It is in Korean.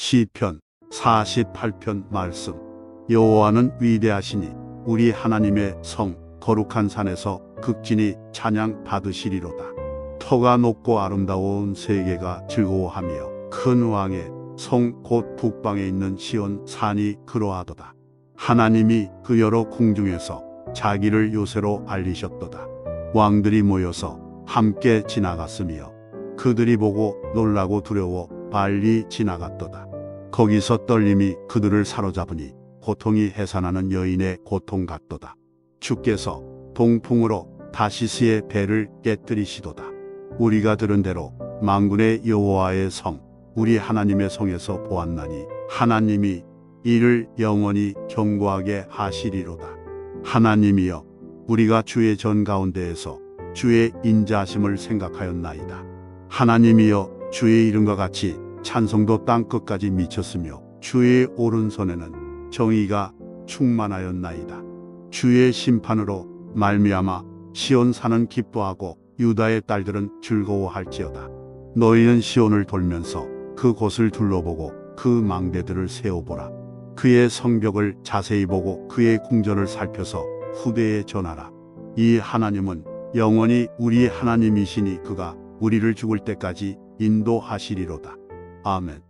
시편 48편 말씀 여호와는 위대하시니 우리 하나님의 성 거룩한 산에서 극진히 찬양 받으시리로다. 터가 높고 아름다운 세계가 즐거워하며 큰 왕의 성 곧 북방에 있는 시온 산이 그러하도다. 하나님이 그 여러 궁중에서 자기를 요새로 알리셨도다. 왕들이 모여서 함께 지나갔으며 그들이 보고 놀라고 두려워 빨리 지나갔도다. 거기서 떨림이 그들을 사로잡으니 고통이 해산하는 여인의 고통 같도다. 주께서 동풍으로 다시스의 배를 깨뜨리시도다. 우리가 들은 대로 망군의 여호와의 성 우리 하나님의 성에서 보았나니 하나님이 이를 영원히 경고하게 하시리로다. 하나님이여 우리가 주의 전 가운데에서 주의 인자하심을 생각하였나이다. 하나님이여 주의 이름과 같이 찬송도 땅 끝까지 미쳤으며 주의 오른손에는 정의가 충만하였나이다. 주의 심판으로 말미암아 시온 산은 기뻐하고 유다의 딸들은 즐거워할지어다. 너희는 시온을 돌면서 그 곳을 둘러보고 그 망대들을 세워보라. 그의 성벽을 자세히 보고 그의 궁전을 살펴서 후대에 전하라. 이 하나님은 영원히 우리 하나님이시니 그가 우리를 죽을 때까지 인도하시리로다. 아멘.